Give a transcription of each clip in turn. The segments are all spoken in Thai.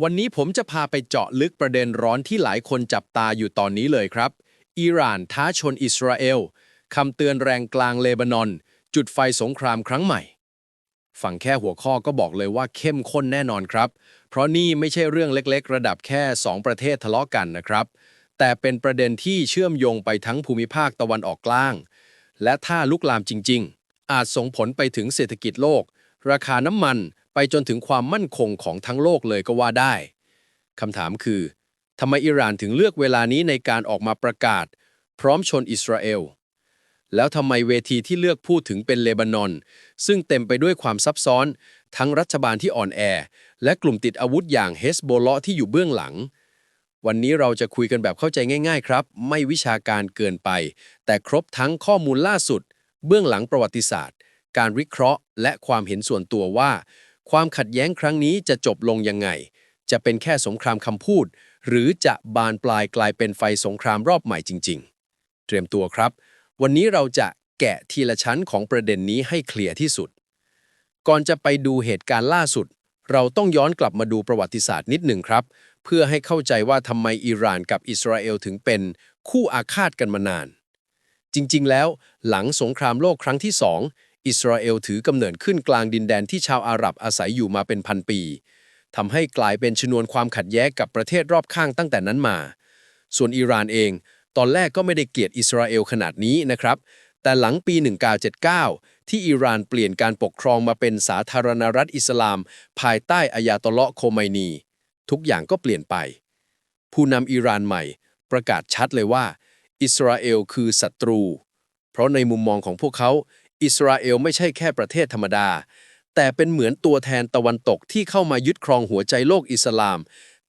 วันนี้ผมจะพาไปเจาะลึกประเด็นร้อนที่หลายคนจับตาอยู่ตอนนี้เลยครับ อิหร่านท้าชนอิสราเอลคำเตือนแรงกลางเลบานอน จุดไฟสงครามครั้งใหม่ ฟังแค่หัวข้อก็บอกเลยว่าเข้มข้นแน่นอนครับ เพราะนี่ไม่ใช่เรื่องเล็กๆ ระดับแค่ 2 ประเทศทะเลาะกันนะครับ แต่เป็นประเด็นที่เชื่อมโยงไปทั้งภูมิภาคตะวันออกกลาง และถ้าลุกลามจริง ๆ อาจส่งผลไปถึงเศรษฐกิจโลก ราคาน้ำมัน ไปจนถึงความมั่นคงของทั้งโลกเลยก็ว่าได้คำถามคือทำไมอิหร่านถึงเลือกเวลานี้ในการออกมาประกาศ พร้อมชนอิสราเอล แล้วทำไมเวทีที่เลือกพูดถึงเป็นเลบานอน ซึ่งเต็มไปด้วยความซับซ้อน ทั้งรัฐบาลที่อ่อนแอ และกลุ่มติดอาวุธอย่างเฮสโบลที่อยู่เบื้องหลัง วันนี้เราจะคุยกันแบบเข้าใจง่าย ๆ ครับ ไม่วิชาการเกินไป แต่ครบทั้งข้อมูลล่าสุด เบื้องหลังประวัติศาสตร์ การวิเคราะห์ และความเห็นส่วนตัวว่า ความขัดแย้งครั้งนี้จะจบลงยังไง จะเป็นแค่สงครามคำพูด หรือจะบานปลายกลายเป็นไฟสงครามรอบใหม่จริง ๆ เตรียมตัวครับ วันนี้เราจะแกะทีละชั้นของประเด็นนี้ให้เคลียร์ที่สุด ก่อนจะไปดูเหตุการณ์ล่าสุด เราต้องย้อนกลับมาดูประวัติศาสตร์นิดหนึ่งครับ เพื่อให้เข้าใจว่าทำไมอิหร่านกับอิสราเอลถึงเป็นคู่อาฆาตกันมานาน จริงๆ แล้ว หลังสงครามโลกครั้งที่สอง อิสราเอลถือกำเนิดขึ้นกลางดินแดนที่ชาวอาหรับอาศัยอยู่มาเป็นพันปีทำให้กลายเป็นชนวนความขัดแย้งกับประเทศรอบข้างตั้งแต่นั้นมา ส่วนอิหร่านเอง ตอนแรกก็ไม่ได้เกลียดอิสราเอลขนาดนี้นะครับ แต่หลังปี 1979 ที่อิหร่านเปลี่ยนการปกครองมาเป็นสาธารณรัฐอิสลาม ภายใต้อายาตเลาะโคไมนี ทุกอย่างก็เปลี่ยนไป ผู้นำอิหร่านใหม่ ประกาศชัดเลยว่า อิสราเอลคือศัตรู เพราะในมุมมองของพวกเขา อิสราเอลไม่ใช่แค่ประเทศธรรมดา แต่เป็นเหมือนตัวแทนตะวันตกที่เข้ามายึดครองหัวใจโลกอิสลาม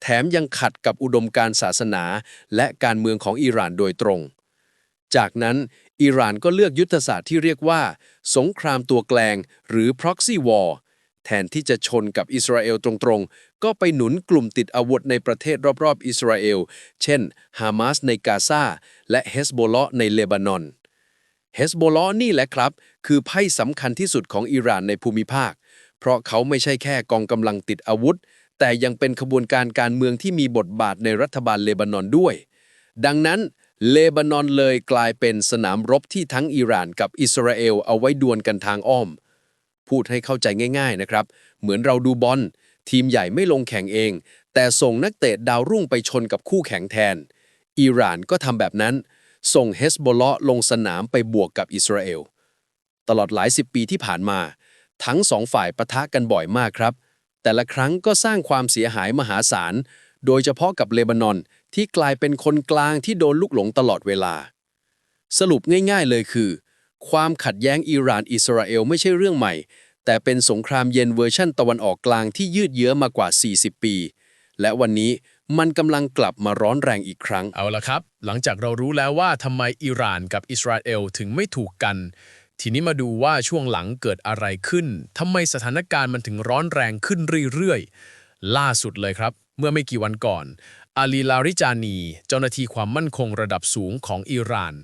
แถมยังขัดกับอุดมการศาสนา และการเมืองของอิหร่านโดยตรง จากนั้นอิหร่านก็เลือกยุทธศาสตร์ที่เรียกว่า สงครามตัวแกลง หรือ proxy war แทนที่จะชนกับอิสราเอลตรงๆ ก็ไปหนุนกลุ่มติดอาวุธในประเทศรอบๆ อิสราเอล เช่น ฮามาสในกาซาและเฮสโบลในเลบานอน เฮสโบลอนี่แหละครับ คือไพ่สำคัญที่สุดของอิหร่านในภูมิภาค เพราะเขาไม่ใช่แค่กองกำลังติดอาวุธ แต่ยังเป็นขบวนการการเมืองที่มีบทบาทในรัฐบาลเลบานอนด้วย ดังนั้นเลบานอนเลยกลายเป็นสนามรบที่ทั้งอิหร่านกับอิสราเอลเอาไว้ดวลกันทางอ้อม พูดให้เข้าใจง่าย ๆนะครับ เหมือนเราดูบอลทีมใหญ่ไม่ลงแข่งเอง แต่ส่งนักเตะดาวรุ่งไปชนกับคู่แข่งแทน อิหร่านก็ทำแบบนั้น ส่งเฮสโบลอลงสนามไปบวกกับอิสราเอล ตลอดหลายสิบปีที่ผ่านมา ทั้งสองฝ่ายปะทะกันบ่อยมากครับ แต่ละครั้งก็สร้างความเสียหายมหาศาล โดยเฉพาะกับเลบานอนที่กลายเป็นคนกลางที่โดนลุกหลงตลอดเวลา สรุปง่ายๆเลยคือ ความขัดแย้งอิหร่านอิสราเอลไม่ใช่เรื่องใหม่ แต่เป็นสงครามเย็นเวอร์ชั่นตะวันออกกลางที่ยืดเยื้อมากว่า 40 ปี และวันนี้ มันกำลังกลับมาร้อนแรงอีกครั้ง เอาละครับ หลังจากเรารู้แล้วว่าทำไมอิหร่านกับอิสราเอลถึงไม่ถูกกัน ทีนี้มาดูว่าช่วงหลังเกิดอะไรขึ้นทำไมสถานการณ์มันถึงร้อนแรงขึ้นเรื่อยๆ ล่าสุดเลยครับ เมื่อไม่กี่วันก่อนอาลีลาริจานี เจ้าหน้าที่ความมั่นคงระดับสูงของอิหร่าน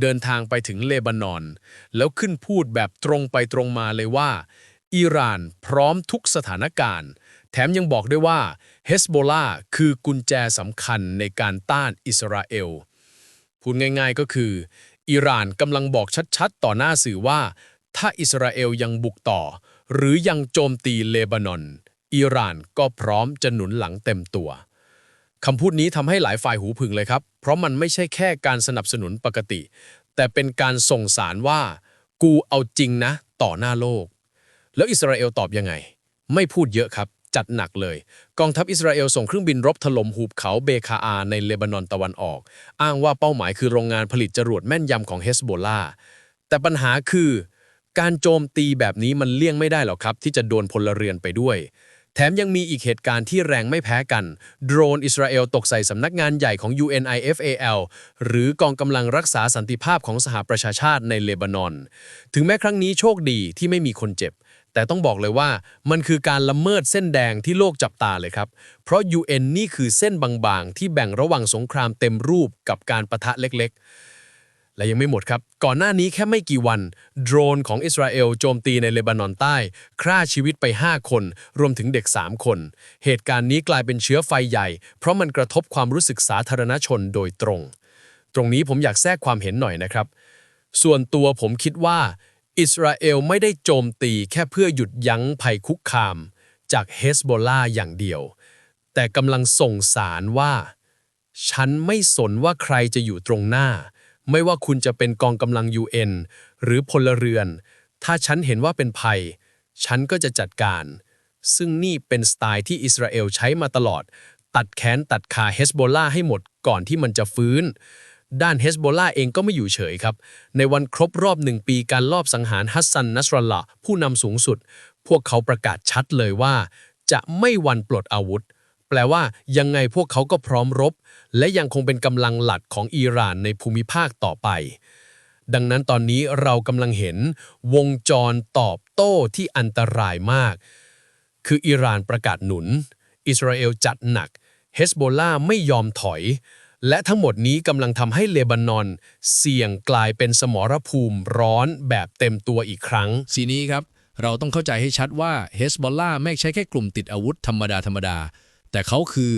เดินทางไปถึงเลบานอน แล้วขึ้นพูดแบบตรงไปตรงมาเลยว่าอิหร่านพร้อมทุกสถานการณ์ แถมยังบอกด้วยว่า เฮสโบลาคือกุญแจสำคัญในการต้านอิสราเอล พูดง่ายๆก็คือ อิหร่านกำลังบอกชัดๆ ต่อหน้าสื่อว่า ถ้าอิสราเอลยังบุกต่อ หรือยังโจมตีเลบานอน อิหร่านก็พร้อมจะหนุนหลังเต็มตัวคำพูดนี้ทำให้หลายฝ่ายหูผึงเลยครับ เพราะมันไม่ใช่แค่การสนับสนุนปกติ แต่เป็นการส่งสารว่า กูเอาจริงนะ ต่อหน้าโลก แล้วอิสราเอลตอบยังไง ไม่พูดเยอะครับ จัดหนักเลย กองทัพอิสราเอลส่งเครื่องบินรบถล่มหุบเขาเบคาอาในเลบานอนตะวันออก อ้างว่าเป้าหมายคือโรงงานผลิตจรวดแม่นยำของเฮสโบลาแต่ปัญหาคือ การโจมตีแบบนี้มันเลี่ยงไม่ได้หรอกครับ ที่จะโดนพลเรือนไปด้วย แถมยังมีอีกเหตุการณ์ที่แรงไม่แพ้กัน โดรนอิสราเอลตกใส่สำนักงานใหญ่ของ UNIFAL หรือกองกำลังรักษาสันติภาพของสหประชาชาติในเลบานอน ถึงแม้ครั้งนี้โชคดีที่ไม่มีคนเจ็บ แต่ต้องบอกเลยว่ามันคือการละเมิดเส้นแดงที่โลกจับตาเลยครับ เพราะ UN นี่คือเส้นบางๆ ที่แบ่งระหว่างสงครามเต็มรูปกับการประทะเล็กๆ และยังไม่หมดครับ ก่อนหน้านี้แค่ไม่กี่วัน โดรนของอิสราเอลโจมตีในเลบานอนใต้ฆ่าชีวิตไป 5 คน รวมถึงเด็ก 3 คน เหตุการณ์นี้กลายเป็นเชื้อไฟใหญ่ เพราะมันกระทบความรู้สึกสาธารณชนโดยตรง ตรงนี้ผมอยากแทรกความเห็นหน่อยนะครับ ส่วนตัวผมคิดว่า อิสราเอลไม่ได้โจมตีแค่เพื่อหยุดยั้งภัยคุกคาม จากเฮสโบลาอย่างเดียว แต่กำลังส่งสารว่า ฉันไม่สนว่าใครจะอยู่ตรงหน้า ไม่ว่าคุณจะเป็นกองกำลัง UN หรือพลเรือน ถ้าฉันเห็นว่าเป็นภัย ฉันก็จะจัดการ ซึ่งนี่เป็นสไตล์ที่อิสราเอลใช้มาตลอด ตัดแขนตัดขาเฮสโบลาให้หมดก่อนที่มันจะฟื้น ด้านเฮสโบลาเองก็ไม่อยู่เฉยครับ ในวันครบรอบหนึ่งปีการลอบสังหารฮัสซันนัสรัลละผู้นำสูงสุด พวกเขาประกาศชัดเลยว่า จะไม่วันปลดอาวุธ แปลว่ายังไงพวกเขาก็พร้อมรบ และยังคงเป็นกำลังหลักของอิหร่านในภูมิภาคต่อไป ดังนั้นตอนนี้เรากำลังเห็นวงจรตอบโต้ที่อันตรายมาก คืออิหร่านประกาศหนุน อิสราเอลจัดหนักเฮสโบลาไม่ยอมถอย และทั้งหมดนี้กำลังทำให้เลบานอน เสี่ยงกลายเป็นสมรภูมิร้อนแบบเต็มตัวอีกครั้ง สีนี้ครับ เราต้องเข้าใจให้ชัดว่าเฮสบอลล่าไม่ใช่แค่กลุ่มติดอาวุธธรรมดาธรรมดา แต่เขาคือ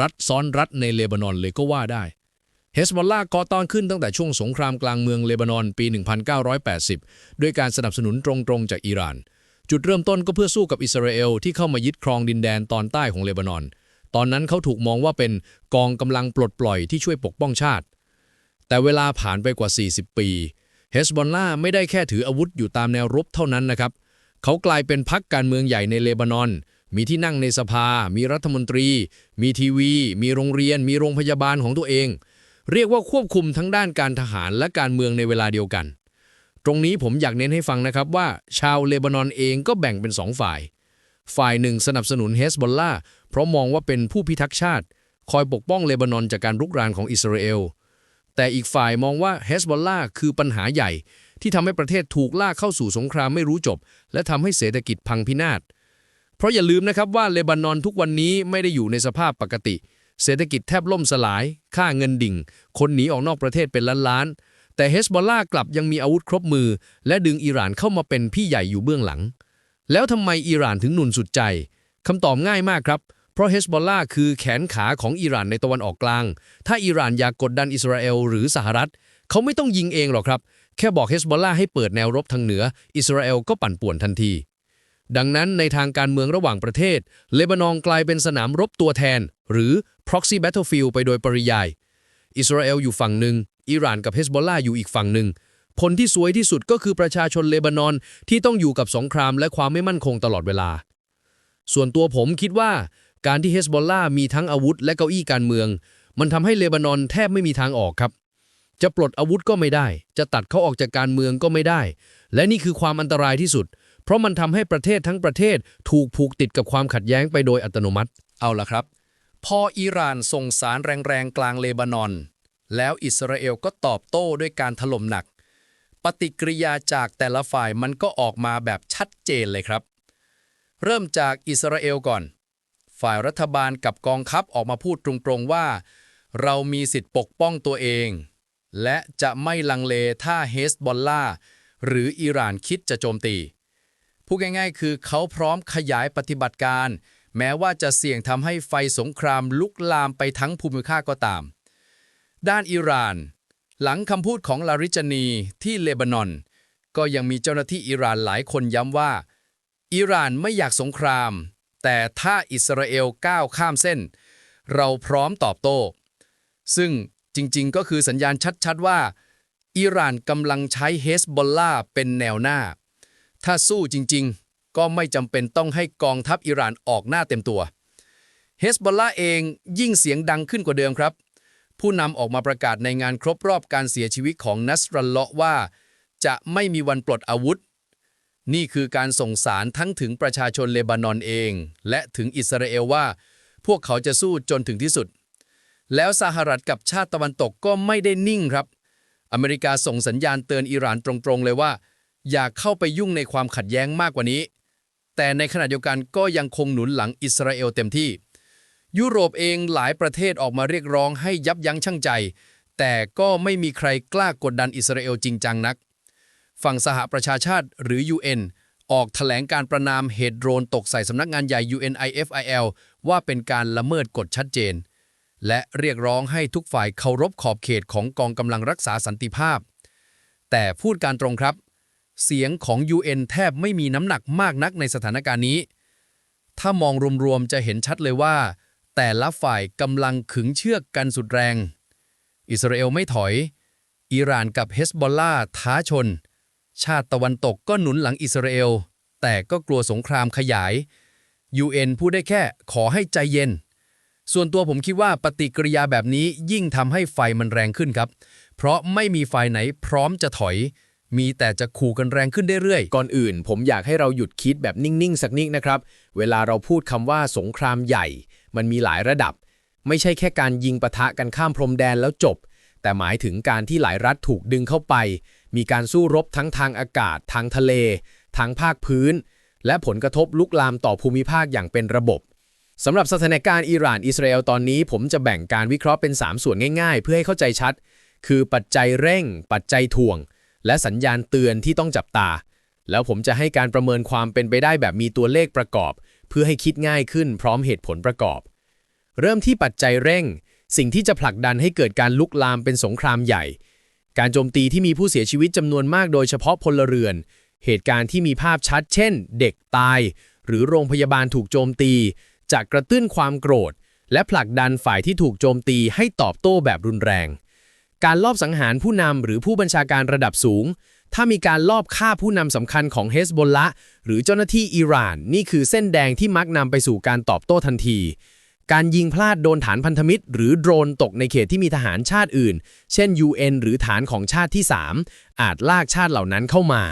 รัฐซ้อนรัฐในเลบานอนเลยก็ว่าได้เฮสบอลล่าก่อตั้งขึ้นตั้งแต่ช่วงสงครามกลางเมืองเลบานอนปี 1980 ด้วยการสนับสนุนตรงๆจากอิหร่าน จุดเริ่มต้นก็เพื่อสู้กับอิสราเอลที่เข้ามายึดครองดินแดนตอนใต้ของเลบานอน ตอนนั้นเขาถูกมองว่าเป็นกองกำลังปลดปล่อยที่ช่วยปกป้องชาติ แต่เวลาผ่านไปกว่า 40 ปีเฮสบอลล่าไม่ได้แค่ถืออาวุธอยู่ตามแนวรบเท่านั้นนะครับ เขากลายเป็นพรรคการเมืองใหญ่ในเลบานอน มีที่นั่งในสภา มีรัฐมนตรี มีทีวี มีโรงเรียน มีโรงพยาบาลของตัวเอง เรียกว่าควบคุมทั้งด้านการทหารและการเมืองในเวลาเดียวกัน ตรงนี้ผมอยากเน้นให้ฟังนะครับว่า ชาวเลบานอนเองก็แบ่งเป็นสองฝ่าย ฝ่ายหนึ่งสนับสนุนเฮสบอลล่าเพราะมองว่าเป็นผู้พิทักษ์ชาติ คอยปกป้องเลบานอนจากการรุกรานของอิสราเอล แต่อีกฝ่ายมองว่าเฮสบอลล่าคือปัญหาใหญ่ ที่ทำให้ประเทศถูกลากเข้าสู่สงครามไม่รู้จบ และทำให้เศรษฐกิจพังพินาศ เพราะอย่าลืมนะครับว่าเลบานอนทุกวันนี้ไม่ได้อยู่ในสภาพปกติ เศรษฐกิจแทบล่มสลาย ค่าเงินดิ่ง คนหนีออกนอกประเทศเป็นล้านๆแต่เฮสบอลล่ากลับยังมีอาวุธครบมือ และดึงอิหร่านเข้ามาเป็นพี่ใหญ่อยู่เบื้องหลัง แล้วทำไมอิหร่านถึงหนุนสุดใจคำตอบง่ายมากครับ เพราะเฮสบอลล่าคือแขนขาของอิหร่านในตะวันออกกลาง ถ้าอิหร่านอยากกดดันอิสราเอลหรือสหรัฐ เขาไม่ต้องยิงเองหรอกครับ แค่บอกเฮสบอลล่าให้เปิดแนวรบทางเหนือ อิสราเอลก็ปั่นป่วนทันที ดังนั้นในทางการเมืองระหว่างประเทศ เลบานอนกลายเป็นสนามรบตัวแทน หรือ proxy battlefield ไปโดยปริยาย อิสราเอลอยู่ฝั่งหนึ่งอิหร่านกับเฮสบอลล่าอยู่อีกฝั่งหนึ่ง ผลที่สวยที่สุดก็คือประชาชนเลบานอนที่ต้องอยู่กับสงครามและความไม่มั่นคงตลอดเวลา ส่วนตัวผมคิดว่าการที่เฮสบอลล่ามีทั้งอาวุธและเก้าอี้การเมือง มันทำให้เลบานอนแทบไม่มีทางออกครับ จะปลดอาวุธก็ไม่ได้ จะตัดเขาออกจากการเมืองก็ไม่ได้ และนี่คือความอันตรายที่สุด เพราะมันทำให้ประเทศทั้งประเทศถูกผูกติดกับความขัดแย้งไปโดยอัตโนมัติ เอาละครับ พออิหร่านส่งสารแรงๆกลางเลบานอน แล้วอิสราเอลก็ตอบโต้ด้วยการถล่มหนัก ปฏิกิริยาจากแต่ละฝ่ายมันก็ออกมาแบบชัดเจนเลยครับ เริ่มจากอิสราเอลก่อน ฝ่ายรัฐบาลกับกองทัพออกมาพูดตรงๆว่า เรามีสิทธิ์ปกป้องตัวเอง และจะไม่ลังเลถ้าเฮสบอลล่าหรืออิหร่านคิดจะโจมตีพูดง่ายๆ คือเขาพร้อมขยายปฏิบัติการ แม้ว่าจะเสี่ยงทำให้ไฟสงครามลุกลามไปทั้งภูมิภาคก็ตาม ด้านอิหร่าน หลังคำพูดของลาริจานีที่เลบานอน ก็ยังมีเจ้าหน้าที่อิหร่านหลายคนย้ำว่า อิหร่านไม่อยากสงคราม แต่ถ้าอิสราเอลก้าวข้ามเส้น เราพร้อมตอบโต้ ซึ่งจริงๆ ก็คือสัญญาณชัดๆว่า อิหร่านกำลังใช้เฮสบอลลาเป็นแนวหน้า ถ้าสู้จริงๆ ก็ไม่จำเป็นต้องให้กองทัพอิหร่านออกหน้าเต็มตัวเฮสบอลลาเองยิ่งเสียงดังขึ้นกว่าเดิมครับ ผู้นำออกมาประกาศในงานครบรอบการเสียชีวิตของนัสรัลเลาะว่า จะไม่มีวันปลดอาวุธ นี่คือการส่งสารทั้งถึงประชาชนเลบานอนเอง และถึงอิสราเอลว่า พวกเขาจะสู้จนถึงที่สุด แล้วสหรัฐกับชาติตะวันตกก็ไม่ได้นิ่งครับ อเมริกาส่งสัญญาณเตือนอิหร่านตรงๆเลยว่า อย่าเข้าไปยุ่งในความขัดแย้งมากกว่านี้ แต่ในขณะเดียวกันก็ยังคงหนุนหลังอิสราเอลเต็มที่ ยุโรปเองหลายประเทศออกมาเรียกร้องให้ยับยั้งชั่งใจ แต่ก็ไม่มีใครกล้ากดดันอิสราเอลจริงจังนัก ฝั่งสหประชาชาติหรือ UN ออกแถลงการประนามเหตุโดรนตกใส่สำนักงานใหญ่ UNIFIL ว่าเป็นการละเมิดกฎชัดเจน และเรียกร้องให้ทุกฝ่ายเคารพขอบเขตของกองกำลังรักษาสันติภาพ แต่พูดการตรงครับ เสียงของ UN แทบไม่มีน้ำหนักมากนักในสถานการณ์นี้ ถ้ามองรวมๆจะเห็นชัดเลยว่า แต่ละฝ่ายกำลังขึงเชือกกันสุดแรง อิสราเอลไม่ถอย อิหร่านกับเฮสบอลลาท้าชน ชาติตะวันตกก็หนุนหลังอิสราเอล แต่ก็กลัวสงครามขยาย UN พูดได้แค่ขอให้ใจเย็น ส่วนตัวผมคิดว่าปฏิกิริยาแบบนี้ยิ่งทำให้ไฟมันแรงขึ้นครับ เพราะไม่มีฝ่ายไหนพร้อมจะถอยมีแต่จะขู่กันแรงขึ้นเรื่อยๆ ก่อนอื่น ผมอยากให้เราหยุดคิดแบบนิ่ง ๆ สักนิดนะครับ เวลาเราพูดคำว่าสงครามใหญ่ มันมีหลายระดับ ไม่ใช่แค่การยิงปะทะกันข้ามพรมแดนแล้วจบ แต่หมายถึงการที่หลายรัฐถูกดึงเข้าไป มีการสู้รบทั้งทางอากาศ ทางทะเล ทางภาคพื้น และผลกระทบลุกลามต่อภูมิภาคอย่างเป็นระบบสำหรับสถานการณ์อิหร่านอิสราเอลตอนนี้ ผมจะแบ่งการวิเคราะห์เป็น 3 ส่วนง่าย ๆ เพื่อให้เข้าใจชัด คือปัจจัยเร่ง ปัจจัยถ่วง และสัญญาณเตือนที่ต้องจับตา แล้วผมจะให้การประเมินความเป็นไปได้แบบมีตัวเลขประกอบ เพื่อให้คิดง่ายขึ้นพร้อมเหตุผลประกอบ เริ่มที่ปัจจัยเร่ง สิ่งที่จะผลักดันให้เกิดการลุกลามเป็นสงครามใหญ่ การโจมตีที่มีผู้เสียชีวิตจำนวนมากโดยเฉพาะพลเรือน เหตุการณ์ที่มีภาพชัด เช่น เด็กตาย หรือโรงพยาบาลถูกโจมตีจะกระตุ้นความโกรธ และผลักดันฝ่ายที่ถูกโจมตีให้ตอบโต้แบบรุนแรง การลอบสังหารผู้นำหรือผู้บัญชาการระดับสูง ถ้ามีการลอบฆ่าผู้นำสำคัญของเฮสบอลละหรือเจ้าหน้าที่อิหร่าน นี่คือเส้นแดงที่มักนำไปสู่การตอบโต้ทันที การยิงพลาดโดนฐานพันธมิตร หรือโดรนตกในเขตที่มีทหารชาติอื่น เช่น UN หรือฐานของชาติที่ 3 อาจลากชาติเหล่านั้นเข้ามา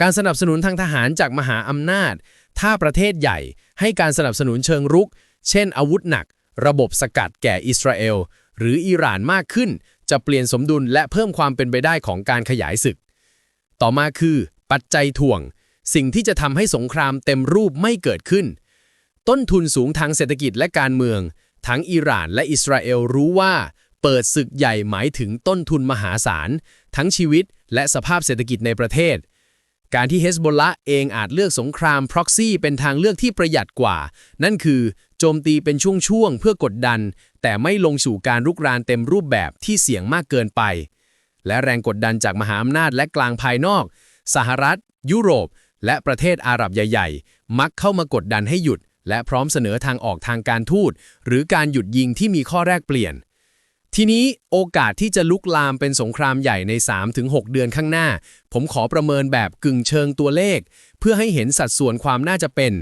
การสนับสนุนทางทหารจากมหาอำนาจ ถ้าประเทศใหญ่ ให้การสนับสนุนเชิงรุก เช่น อาวุธหนัก ระบบสกัดแก่อิสราเอลหรืออิหร่านมากขึ้น จะเปลี่ยนสมดุลและเพิ่มความเป็นไปได้ของการขยายศึก ต่อมาคือ ปัจจัยถ่วง สิ่งที่จะทำให้สงครามเต็มรูปไม่เกิดขึ้น ต้นทุนสูงทางเศรษฐกิจและการเมือง ทั้งอิหร่านและอิสราเอลรู้ว่า เปิดศึกใหญ่หมายถึงต้นทุนมหาศาล ทั้งชีวิตและสภาพเศรษฐกิจในประเทศ การที่เฮสบอลละเองอาจเลือกสงครามพร็อกซี่เป็นทางเลือกที่ประหยัดกว่า นั่นคือโจมตีเป็นช่วงๆเพื่อกดดัน แต่ไม่ลงสู่การรุกรานเต็มรูปแบบที่เสี่ยงมากเกินไป และแรงกดดันจากมหาอำนาจและกลางภายนอก สหรัฐ ยุโรป และประเทศอาหรับใหญ่ ๆ มักเข้ามากดดันให้หยุด และพร้อมเสนอทางออกทางการทูต หรือการหยุดยิงที่มีข้อแรกเปลี่ยน ทีนี้โอกาสที่จะลุกลามเป็นสงครามใหญ่ใน 3-6 เดือนข้างหน้า ผมขอประเมินแบบกึ่งเชิงตัวเลข เพื่อให้เห็นสัดส่วนความน่าจะเป็น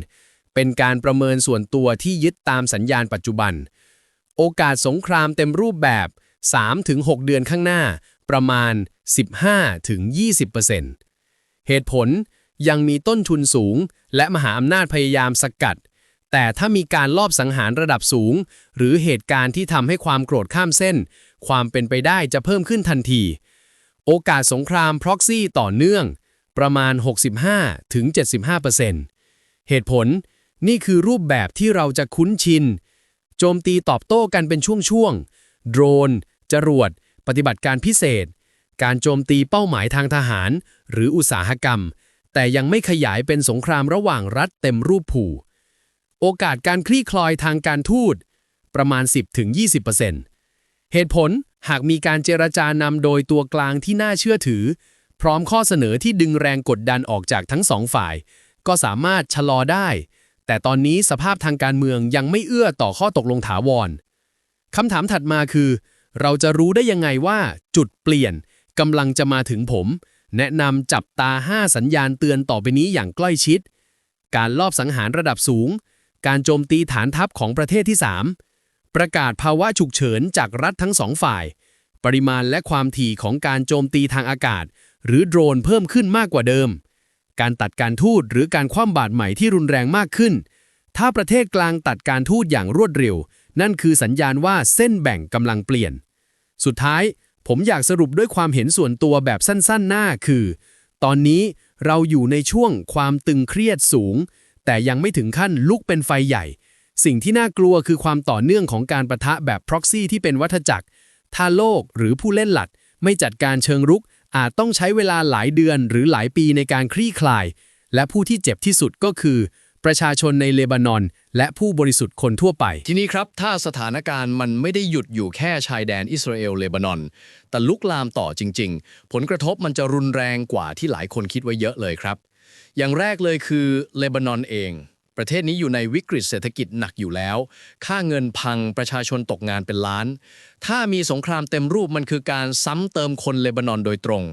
เป็นการประเมินส่วนตัวที่ยึดตามสัญญาณปัจจุบัน โอกาสสงครามเต็มรูปแบบ 3-6 เดือนข้างหน้า ประมาณ 15-20%เหตุผลยังมีต้นทุนสูง และมหาอำนาจพยายามสกัด แต่ถ้ามีการลอบสังหารระดับสูง หรือเหตุการณ์ที่ทำให้ความโกรธข้ามเส้น ความเป็นไปได้จะเพิ่มขึ้นทันที โอกาสสงครามพ็อกซี่ต่อเนื่อง ประมาณ 65-75%เหตุผลนี่คือรูปแบบที่เราจะคุ้นชิน โจมตีตอบโต้กันเป็นช่วงๆ โดรน จรวด ปฏิบัติการพิเศษ การโจมตีเป้าหมายทางทหาร หรืออุตสาหกรรม แต่ยังไม่ขยายเป็นสงครามระหว่างรัฐเต็มรูปผูโอกาสการคลี่คลอยทางการทูตประมาณ 10-20%เหตุผลหากมีการเจรจานำโดยตัวกลางที่น่าเชื่อถือ พร้อมข้อเสนอที่ดึงแรงกดดันออกจากทั้งสองฝ่าย ก็สามารถชะลอได้ แต่ตอนนี้สภาพทางการเมืองยังไม่เอื้อต่อข้อตกลงถาวรคำถามถัดมาคือ เราจะรู้ได้ยังไงว่าจุดเปลี่ยนกำลังจะมาถึงผม แนะนำจับตา 5 สัญญาณเตือนต่อไปนี้อย่างใกล้ชิด การลอบสังหารระดับสูง การโจมตีฐานทัพของประเทศที่ 3 ประกาศภาวะฉุกเฉินจากรัฐทั้งสองฝ่าย ปริมาณและความถี่ของการโจมตีทางอากาศ หรือโดรนเพิ่มขึ้นมากกว่าเดิม การตัดการทูตหรือการคว่ำบาตรใหม่ที่รุนแรงมากขึ้น ถ้าประเทศกลางตัดการทูตอย่างรวดเร็ว นั่นคือสัญญาณว่าเส้นแบ่งกำลังเปลี่ยน สุดท้ายผมอยากสรุปด้วยความเห็นส่วนตัวแบบสั้นๆหน้าคือ ตอนนี้เราอยู่ในช่วงความตึงเครียดสูง แต่ยังไม่ถึงขั้นลุกเป็นไฟใหญ่ สิ่งที่น่ากลัวคือความต่อเนื่องของการประทะแบบ proxy ที่เป็นวัฏจักร ถ้าโลกหรือผู้เล่นหลักไม่จัดการเชิงรุก อาจต้องใช้เวลาหลายเดือนหรือหลายปีในการคลี่คลาย และผู้ที่เจ็บที่สุดก็คือ ประชาชนในเลบานอน และผู้บริสุทธิ์คนทั่วไป ทีนี้ครับ ถ้าสถานการณ์มันไม่ได้หยุดอยู่แค่ชายแดนอิสราเอลเลบานอน แต่ลุกลามต่อจริง ๆ ผลกระทบมันจะรุนแรงกว่าที่หลายคนคิดไว้เยอะเลยครับ อย่างแรกเลยคือเลบานอนเอง ประเทศนี้อยู่ในวิกฤตเศรษฐกิจหนักอยู่แล้ว ค่าเงินพังประชาชนตกงานเป็นล้าน ถ้ามีสงครามเต็มรูปมันคือการซ้ำเติมคนเลบานอนโดยตรง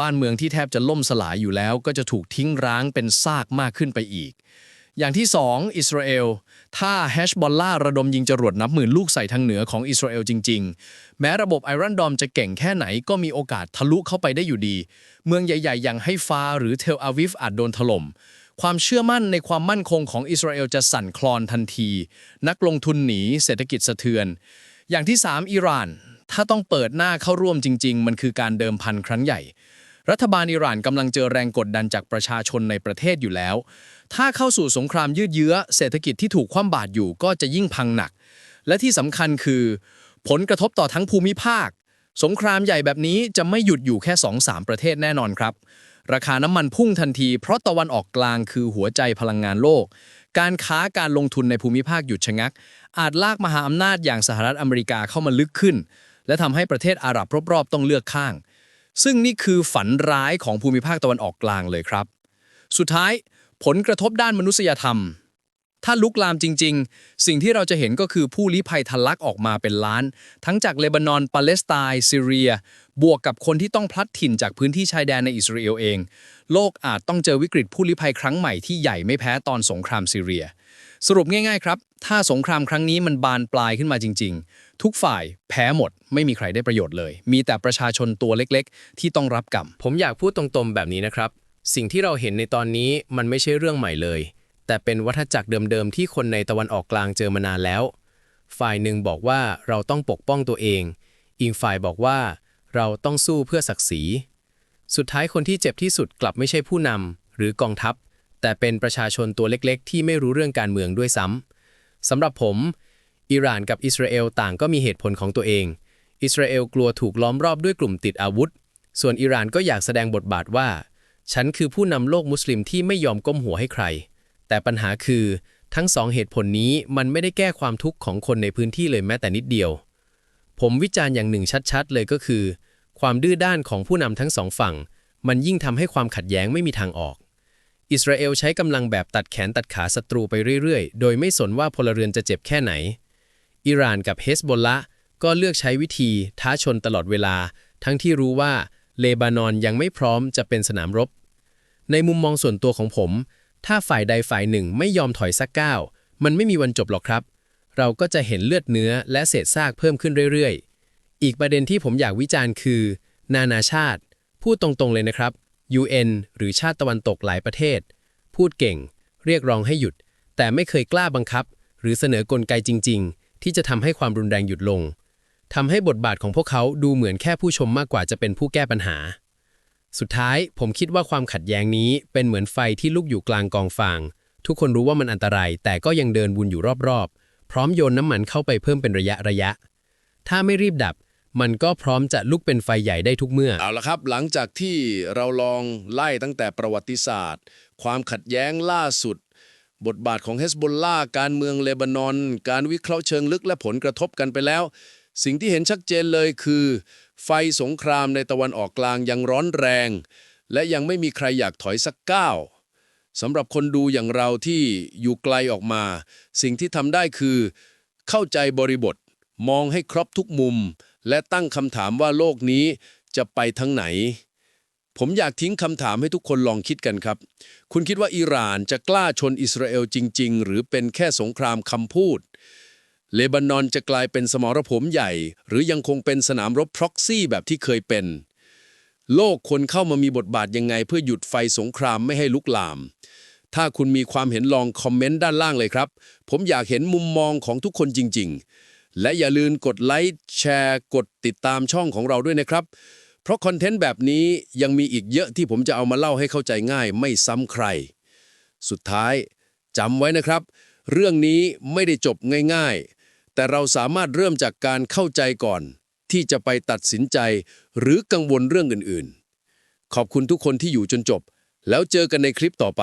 บ้านเมืองที่แทบจะล่มสลายอยู่แล้ว ก็จะถูกทิ้งร้างเป็นซากมากขึ้นไปอีก อย่างที่ 2 อิสราเอล ถ้าแฮชบอลล่าระดมยิงจรวดนับหมื่นลูกใส่ทางเหนือของอิสราเอลจริง ๆ แม้ระบบไอรอนดอมจะเก่งแค่ไหนก็มีโอกาสทะลุเข้าไปได้อยู่ดี เมืองใหญ่ๆ อย่างไฮฟาหรือเทลอาวิฟอาจโดนถล่ม ความเชื่อมั่นในความมั่นคงของอิสราเอลจะสั่นคลอนทันที นักลงทุนหนีเศรษฐกิจสะเทือน อย่างที่ 3 อิหร่าน ถ้าต้องเปิดหน้าเข้าร่วมจริง ๆ มันคือการเดิมพันครั้งใหญ่ รัฐบาลอิหร่านกำลังเจอแรงกดดันจากประชาชนในประเทศอยู่แล้ว ถ้าเข้าสู่สงครามยืดเยื้อ เศรษฐกิจที่ถูกคว่ำบาตรอยู่ก็จะยิ่งพังหนัก และที่สำคัญคือ ผลกระทบต่อทั้งภูมิภาค สงครามใหญ่แบบนี้จะไม่หยุดอยู่แค่2-3ประเทศแน่นอนครับ ราคาน้ำมันพุ่งทันที เพราะตะวันออกกลางคือหัวใจพลังงานโลก การค้าการลงทุนในภูมิภาคหยุดชะงัก อาจลากมหาอำนาจอย่างสหรัฐอเมริกาเข้ามาลึกขึ้น และทำให้ประเทศอาหรับรอบๆต้องเลือกข้าง ซึ่งนี่คือฝันร้ายของภูมิภาคตะวันออกกลางเลยครับ สุดท้ายผลกระทบด้านมนุษยธรรม ถ้าลุกลามจริง ๆ สิ่งที่เราจะเห็นก็คือผู้ลี้ภัยทะลักออกมาเป็นล้าน ทั้งจากเลบานอนปาเลสไตน์ซีเรีย บวกกับคนที่ต้องพลัดถิ่นจากพื้นที่ชายแดนในอิสราเอลเอง โลกอาจต้องเจอวิกฤตผู้ลี้ภัยครั้งใหม่ที่ใหญ่ไม่แพ้ตอนสงครามซีเรีย สรุปง่ายๆครับ ถ้าสงครามครั้งนี้มันบานปลายขึ้นมาจริง ๆ ทุกฝ่ายแพ้หมด ไม่มีใครได้ประโยชน์เลย มีแต่ประชาชนตัวเล็กๆ ที่ต้องรับกรรม ผมอยากพูดตรงๆ แบบนี้นะครับ สิ่งที่เราเห็นในตอนนี้มันไม่ใช่เรื่องใหม่เลย แต่เป็นวัฏจักรเดิมๆ ที่คนในตะวันออกกลางเจอมานานแล้ว ฝ่ายหนึ่งบอกว่าเราต้องปกป้องตัวเอง อีกฝ่ายบอกว่า เราต้องสู้เพื่อศักดิ์ศรี สุดท้ายคนที่เจ็บที่สุดกลับไม่ใช่ผู้นำหรือกองทัพ แต่เป็นประชาชนตัวเล็กๆ ที่ไม่รู้เรื่องการเมืองด้วยซ้ำสำหรับผม อิหร่านกับอิสราเอลต่างก็มีเหตุผลของตัวเอง อิสราเอลกลัวถูกล้อมรอบด้วยกลุ่มติดอาวุธ ส่วนอิหร่านก็อยากแสดงบทบาทว่า ฉันคือผู้นำโลกมุสลิมที่ไม่ยอมก้มหัวให้ใคร แต่ปัญหาคือทั้งสองเหตุผลนี้มันไม่ได้แก้ความทุกข์ของคนในพื้นที่เลยแม้แต่นิดเดียว ผมวิจารณ์อย่างหนึ่งชัดๆ เลยก็คือ ความดื้อด้านของผู้นำทั้งสองฝั่ง มันยิ่งทำให้ความขัดแย้งไม่มีทางออก อิสราเอลใช้กำลังแบบตัดแขนตัดขาศัตรูไปเรื่อยๆ โดยไม่สนว่าพลเรือนจะเจ็บแค่ไหน อิหร่านกับเฮสบอลละก็เลือกใช้วิธีท้าชนตลอดเวลา ทั้งที่รู้ว่าเลบานอนยังไม่พร้อมจะเป็นสนามรบ ในมุมมองส่วนตัวของผม ถ้าฝ่ายใดฝ่ายหนึ่งไม่ยอมถอยสักก้าวมันไม่มีวันจบหรอกครับ เราก็จะเห็นเลือดเนื้อและเศษซากเพิ่มขึ้นเรื่อยๆ อีกประเด็นที่ผมอยากวิจารณ์คือ นานาชาติ พูดตรงๆเลยนะครับ UN หรือชาติตะวันตกหลายประเทศ พูดเก่ง เรียกร้องให้หยุด แต่ไม่เคยกล้าบังคับ หรือเสนอกลไกจริง ๆ ที่จะทำให้ความรุนแรงหยุดลงทำให้บทบาทของพวกเขาดูเหมือนแค่ผู้ชมมากกว่าจะเป็นผู้แก้ปัญหา สุดท้ายผมคิดว่าความขัดแย้งนี้เป็นเหมือนไฟที่ลุกอยู่กลางกองฟาง ทุกคนรู้ว่ามันอันตราย แต่ก็ยังเดินวนอยู่รอบๆ พร้อมโยนน้ำมันเข้าไปเพิ่มเป็นระยะระยะ ถ้าไม่รีบดับ มันก็พร้อมจะลุกเป็นไฟใหญ่ได้ทุกเมื่อ เอาละครับ หลังจากที่เราลองไล่ตั้งแต่ประวัติศาสตร์ ความขัดแย้งล่าสุด บทบาทของเฮสบอลล่าการเมืองเลบานอน การวิเคราะห์เชิงลึกและผลกระทบกันไปแล้ว สิ่งที่เห็นชัดเจนเลยคือ ไฟสงครามในตะวันออกกลางยังร้อนแรง และยังไม่มีใครอยากถอยสักก้าวสำหรับคนดูอย่างเราที่อยู่ไกลออกมา สิ่งที่ทำได้คือ เข้าใจบริบท มองให้ครบทุกมุม และตั้งคำถามว่าโลกนี้จะไปทั้งไหน ผมอยากทิ้งคำถามให้ทุกคนลองคิดกันครับ คุณคิดว่าอิหร่านจะกล้าชนอิสราเอลจริง ๆ หรือเป็นแค่สงครามคำพูด เลบานอนจะกลายเป็นสมรภูมิใหญ่ หรือยังคงเป็นสนามรบพร็อกซี่แบบที่เคยเป็น โลกคนเข้ามามีบทบาทยังไง เพื่อหยุดไฟสงครามไม่ให้ลุกลามถ้าคุณมีความเห็นลองคอมเมนต์ด้านล่างเลยครับ ผมอยากเห็นมุมมองของทุกคนจริง ๆ และอย่าลืมกดไลค์แชร์กดติดตามช่องของเราด้วยนะครับ เพราะคอนเทนต์แบบนี้ยังมีอีกเยอะที่ผมจะเอามาเล่าให้เข้าใจง่ายไม่ซ้ำใคร สุดท้ายจำไว้นะครับ เรื่องนี้ไม่ได้จบง่ายๆ แต่เราสามารถเริ่มจากการเข้าใจก่อน ที่จะไปตัดสินใจ หรือกังวลเรื่องอื่นๆ ขอบคุณทุกคนที่อยู่จนจบ แล้วเจอกันในคลิปต่อไป